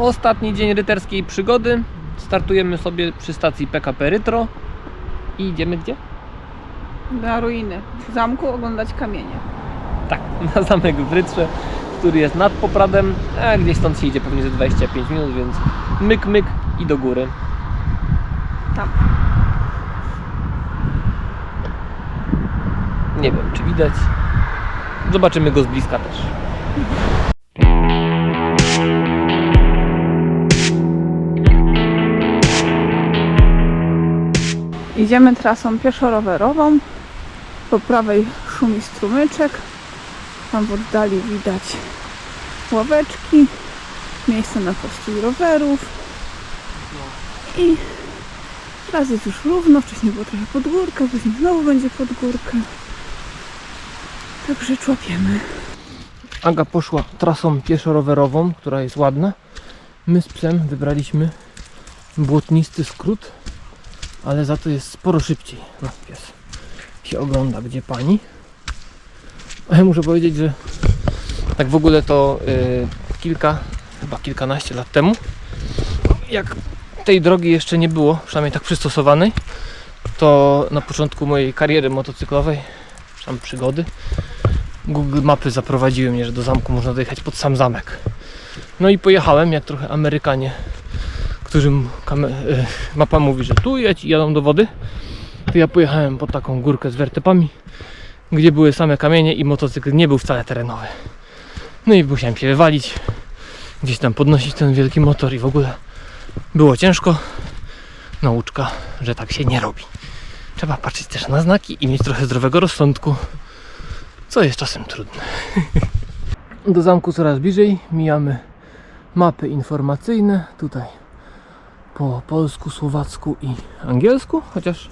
Ostatni dzień ryterskiej przygody. Startujemy sobie przy stacji PKP Rytro. I idziemy gdzie? Na ruiny zamku oglądać kamienie. Tak, na zamek w Rytrze, który jest nad Popradem, a gdzieś stąd się idzie pewnie ze 25 minut, więc myk, myk i do góry. Tam. Nie wiem, czy widać. Zobaczymy go z bliska też. Idziemy trasą pieszo-rowerową. Po prawej szumi strumyczek. Tam w oddali widać ławeczki, miejsce na postój rowerów. I teraz jest już równo. Wcześniej było trochę pod górkę, później znowu będzie pod górkę. Także człapiemy. Aga poszła trasą pieszo-rowerową, która jest ładna. My z psem wybraliśmy błotnisty skrót, ale za to jest sporo szybciej. No, pies się ogląda, gdzie pani. A ja muszę powiedzieć, że tak w ogóle to y, kilka, chyba kilkanaście lat temu, jak tej drogi jeszcze nie było, przynajmniej tak przystosowanej, to na początku mojej kariery motocyklowej, tam przygody, Google Mapy zaprowadziły mnie, że do zamku można dojechać pod sam zamek. No i pojechałem, jak trochę Amerykanie, którym e, mapa mówi, że tu jedź i jadą do wody. To ja pojechałem pod taką górkę z wertepami, gdzie były same kamienie i motocykl nie był wcale terenowy. No i musiałem się wywalić, gdzieś tam podnosić ten wielki motor i w ogóle było ciężko. Nauczka, że tak się nie robi. Trzeba patrzeć też na znaki i mieć trochę zdrowego rozsądku co jest czasem trudne. Do zamku coraz bliżej mijamy mapy informacyjne. Tutaj po polsku, słowacku i angielsku, chociaż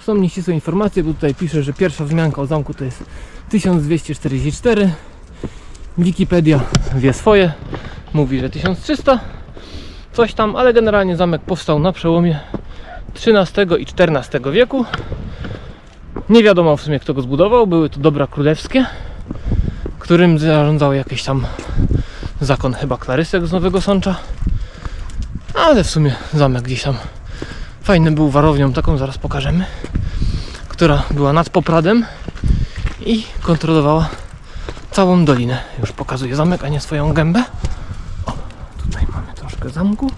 są nieścisłe informacje, bo tutaj pisze, że pierwsza wzmianka o zamku to jest 1244. Wikipedia wie swoje, mówi, że 1300 coś tam, ale generalnie zamek powstał na przełomie XIII i XIV wieku. Nie wiadomo w sumie kto go zbudował, były to dobra królewskie, którym zarządzał jakiś tam zakon chyba klarysek z Nowego Sącza. Ale w sumie zamek gdzieś tam fajny był warownią, taką zaraz pokażemy, która była nad Popradem i kontrolowała całą dolinę. Już pokazuję zamek, a nie swoją gębę. O, tutaj mamy troszkę zamku.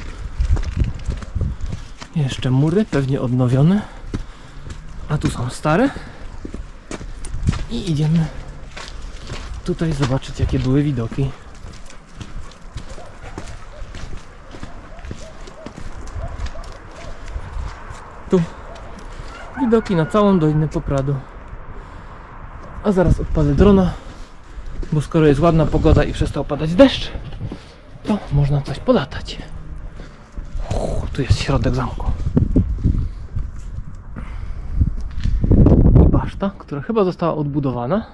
Jeszcze mury, pewnie odnowione. A tu są stare. I idziemy tutaj zobaczyć jakie były widoki. Widoki na całą Dolinę Popradu. A zaraz odpalę drona, bo skoro jest ładna pogoda i przestał padać deszcz, to można coś polatać. Uch, tu jest środek zamku. i baszta, która chyba została odbudowana.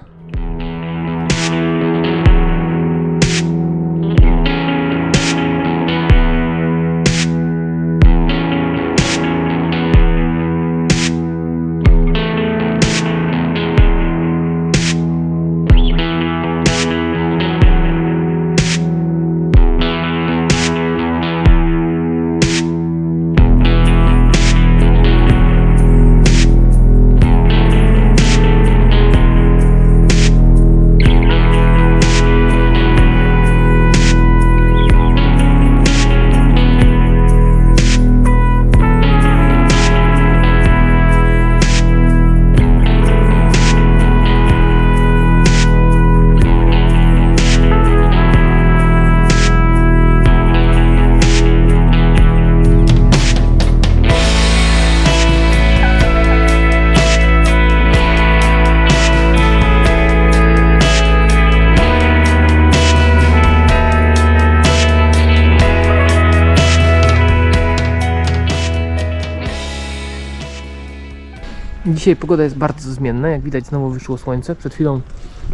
Dzisiaj pogoda jest bardzo zmienna, jak widać znowu wyszło słońce. Przed chwilą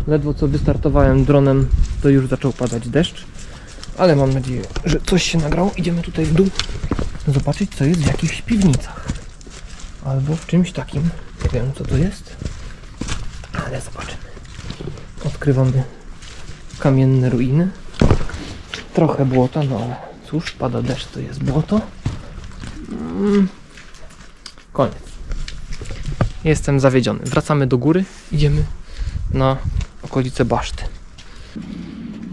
ledwo co wystartowałem dronem, to już zaczął padać deszcz. Ale mam nadzieję, że coś się nagrało. Idziemy tutaj w dół zobaczyć co jest w jakichś piwnicach. Albo w czymś takim. Nie wiem co to jest. Ale zobaczymy. Odkrywamy kamienne ruiny. Trochę błota, no ale Cóż, pada deszcz, to jest błoto. Mm. Koniec. Jestem zawiedziony. Wracamy do góry, idziemy na okolice baszty.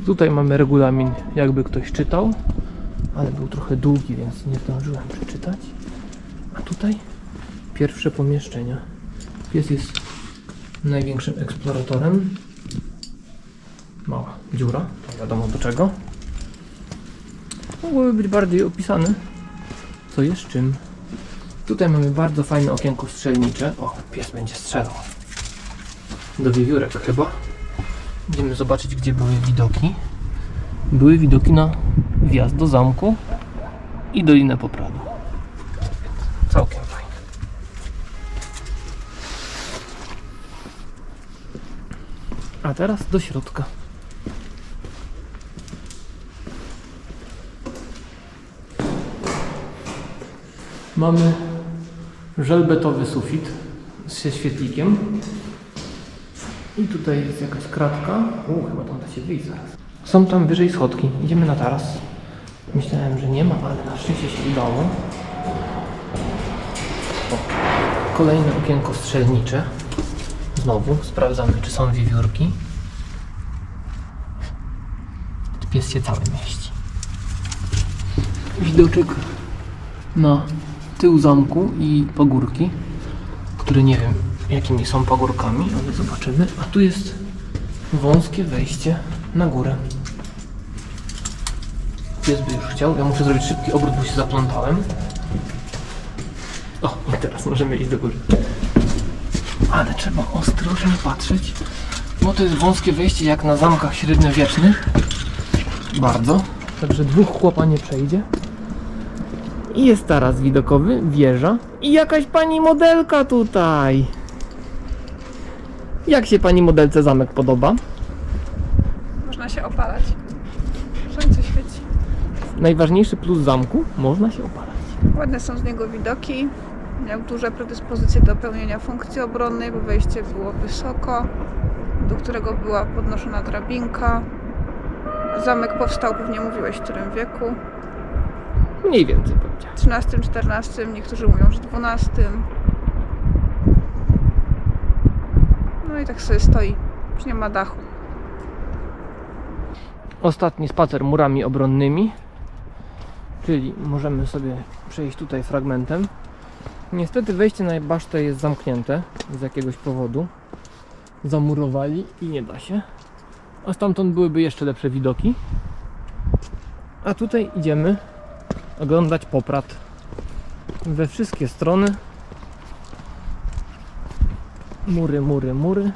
Tutaj mamy regulamin, jakby ktoś czytał, ale był trochę długi, więc nie zdążyłem przeczytać. A tutaj pierwsze pomieszczenia. Pies jest największym eksploratorem. Mała dziura, to wiadomo do czego. Mogłoby być bardziej opisane, co jest czym. Tutaj mamy bardzo fajne okienko strzelnicze. O, pies będzie strzelał. Do wiewiórek chyba. Idziemy zobaczyć, gdzie były widoki. Były widoki na wjazd do zamku i Dolinę Popradu. Całkiem fajnie. A teraz do środka. Mamy żelbetowy sufit ze świetlikiem. I tutaj jest jakaś kratka. U, chyba tam da się wyjść zaraz. Są tam wyżej schodki. Idziemy na taras. Myślałem, że nie ma, ale na szczęście się udało. O, kolejne okienko strzelnicze. Znowu sprawdzamy, czy są wiewiórki. Pies się cały mieści. Widoczek na tył zamku i pagórki, które nie wiem jakimi są pagórkami, ale zobaczymy. A tu jest wąskie wejście na górę. Pies by już chciał. Ja muszę zrobić szybki obrót, bo się zaplątałem. O, i teraz możemy iść do góry. Ale trzeba ostrożnie patrzeć, bo to jest wąskie wejście jak na zamkach średniowiecznych. Bardzo. Także dwóch chłopa nie przejdzie. I jest taras widokowy, wieża i jakaś pani modelka tutaj. Jak się pani modelce zamek podoba? Można się opalać. Słońce świeci. Najważniejszy plus zamku, można się opalać. Ładne są z niego widoki. Miał duże predyspozycje do pełnienia funkcji obronnej, bo wejście było wysoko, do którego była podnoszona drabinka. Zamek powstał, pewnie mówiłeś, w którym wieku? Mniej więcej powiedziałem. 13, 14, niektórzy mówią, że 12. No i tak sobie stoi, już nie ma dachu. Ostatni spacer murami obronnymi, czyli możemy sobie przejść tutaj fragmentem. Niestety wejście na basztę jest zamknięte z jakiegoś powodu. Zamurowali i nie da się. A stamtąd byłyby jeszcze lepsze widoki. A tutaj idziemy oglądać poprat we wszystkie strony. Mury, mury, mury.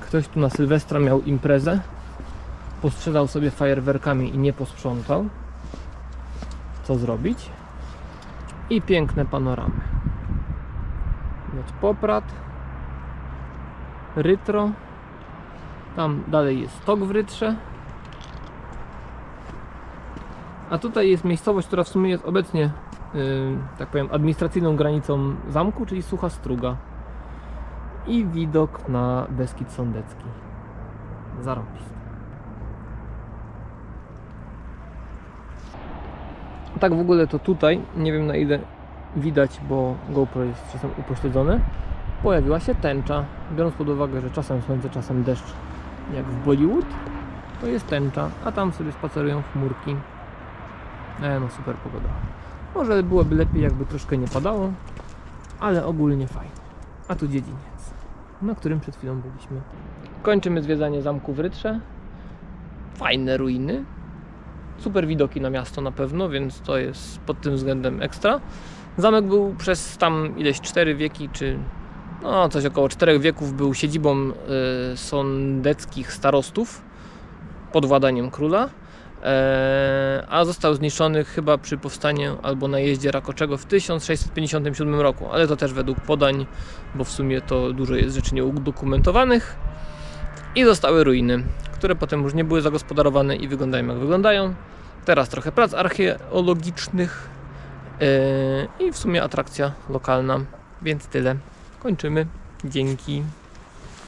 Ktoś tu na Sylwestra miał imprezę. Postrzelał sobie fajerwerkami i nie posprzątał. Co zrobić? I piękne panoramy. Widać poprat. Rytro. Tam dalej jest stok w Rytrze. A tutaj jest miejscowość, która w sumie jest obecnie, yy, tak powiem, administracyjną granicą zamku, czyli Sucha Struga. I widok na Beskid Sądecki. Zarąbisty. Tak w ogóle to tutaj, nie wiem na ile widać, bo GoPro jest czasem upośledzone, pojawiła się tęcza. Biorąc pod uwagę, że czasem słońce, czasem deszcz, jak w Bollywood, to jest tęcza, a tam sobie spacerują chmurki. E, no super pogoda. Może byłoby lepiej, jakby troszkę nie padało, ale ogólnie fajnie. A tu dziedziniec, na którym przed chwilą byliśmy. Kończymy zwiedzanie zamku w Rytrze. Fajne ruiny. Super widoki na miasto na pewno, więc to jest pod tym względem ekstra. Zamek był przez tam ileś 4 wieki, czy no coś około 4 wieków był siedzibą y, sądeckich starostów pod władaniem króla. E, a został zniszczony chyba przy powstaniu albo najeździe Rakoczego w 1657 roku, ale to też według podań, bo w sumie to dużo jest rzeczy nieudokumentowanych. I zostały ruiny, które potem już nie były zagospodarowane i wyglądają jak wyglądają. Teraz trochę prac archeologicznych e, i w sumie atrakcja lokalna, więc tyle. Kończymy. Dzięki.